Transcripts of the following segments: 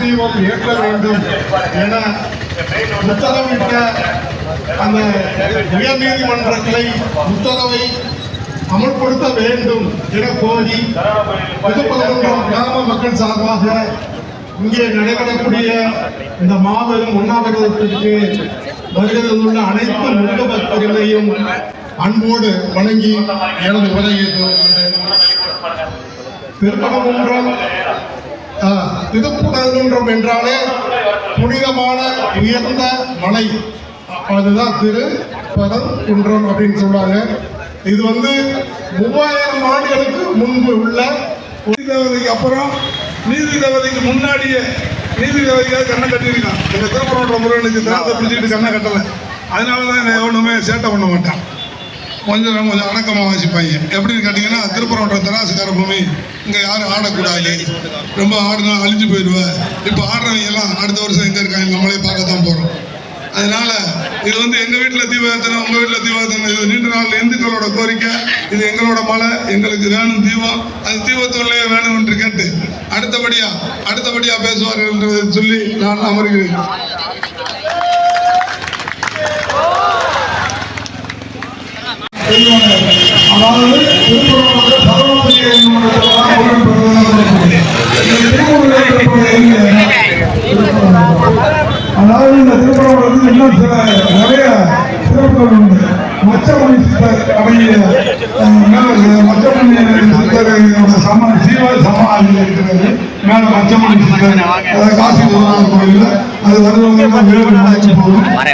தீபம் ஏற்ற வேண்டும் என உத்தரவிட்ட அந்த உயர் நீதிமன்ற கிளை உத்தரவை அமல்படுத்த வேண்டும் என கோரி புதுப்பதகுன்றம் கிராம மக்கள் சார்பாக இங்கே நடைபெறக்கூடிய இந்த மாபெரும் உண்ணாவிரதத்திற்கு வருகிறது உள்ள அனைத்து முக பக்தர்களையும் அன்போடு வணங்கி எனது உரையை துவங்குகிறேன். திருப்பரங்குன்றம் ஆ, என்றாலே புனிதமான உயர்ந்த மலை. அதுதான் திரு பரங்குன்றம் அப்படின்னு சொல்றாங்க. இது வந்து மூவாயிரம் ஆண்டுகளுக்கு முன்பு உள்ள நீதி அப்புறம் நீதி முன்னாடியே நீதி கண்ணை கட்டியிருக்கான் இந்த திருப்பரங்குன்ற முருகனுக்கு திறத்தை பிடிச்சிட்டு கண்ணை கட்டலை. அதனால தான் என்னை எவனுமே சேட்டை பண்ண மாட்டான். கொஞ்சம் கொஞ்சம் அடக்கமாக வாசிப்பாங்க. எப்படின்னு கேட்டிங்கன்னா திருப்பரங்குன்ற தராசுக்கார பூமி இங்கே யாரும் ஆடக்கூடாது. ரொம்ப ஆடினா அழிஞ்சு போயிடுவேன் இப்போ ஆடுறவங்க எல்லாம் அடுத்த வருஷம் எங்கே இருக்காங்க நம்மளே பார்க்க தான் போகிறோம் அதனால இது வந்து எங்கள் வீட்டில் தீபாவளி உங்கள் வீட்டில் தீபாவளி இது நீண்ட நாள் இந்துக்களோட கோரிக்கை. இது எங்களோட மலை எங்களுக்கு வேணும் தீபம். அது தீபத்தூர்லயே வேணும் என்று கேட்டு அடுத்தபடியாக அடுத்தபடியாக பேசுவார்கள் என்று சொல்லி நான் அமர்கிறேன். அதாவது திருப்பூர் சரவணபதி அதாவது இந்த திருப்பூர் வந்து இன்னும் சில நிறைய சிறப்புகள் உண்டு மச்சமணி சித்தர் அஹ், மேல மச்சமணி சித்தர் சம சீவ சமாதி இருக்கிறது மேல மச்சமணி சித்தர் அதாவது காசி கோயில் அது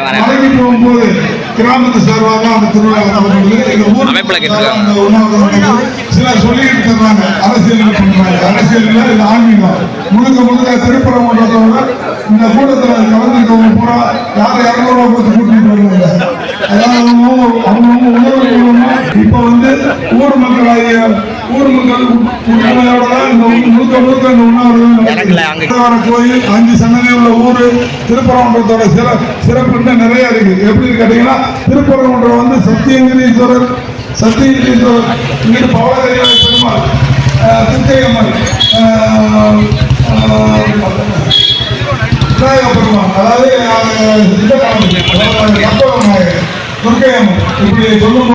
மலைக்கு போகும்போது கிராமத்து சார்பாக அந்த திருவிழா நடத்தப்படுது எங்க ஊர். அந்த உணவு சிலர் சொல்லிக்கிட்டு தர்றாங்க அரசியல் பண்றாங்க அரசியல் இல்ல ஆன்மீகம். முழுக்க முழுக்க திருப்பரங்குன்றத்தோட இந்த கூட்டத்துல கலந்துருக்கவங்க பூரா மக்களாகிய ஊர் மக்கள் தான் இந்த முழுக்க முழுக்க இந்த கோயில் அஞ்சு சன்னதி உள்ள ஊரு திருப்பரங்குன்றத்தோட சிற சிறப்பு நிறைய இருக்கு. எப்படி கேட்டீங்கன்னா திருப்பரங்குன்றம் வந்து சத்தியகிரீஸ்வரர் சத்தியகிரீஸ்வரர் இங்கிட்டு பவளகரியாய பெருமாள் ஆஹ், விநாயக பெருமாள் அதாவது இந்த காலம், துர்க்கையம்மன் இப்படி சொல்லும்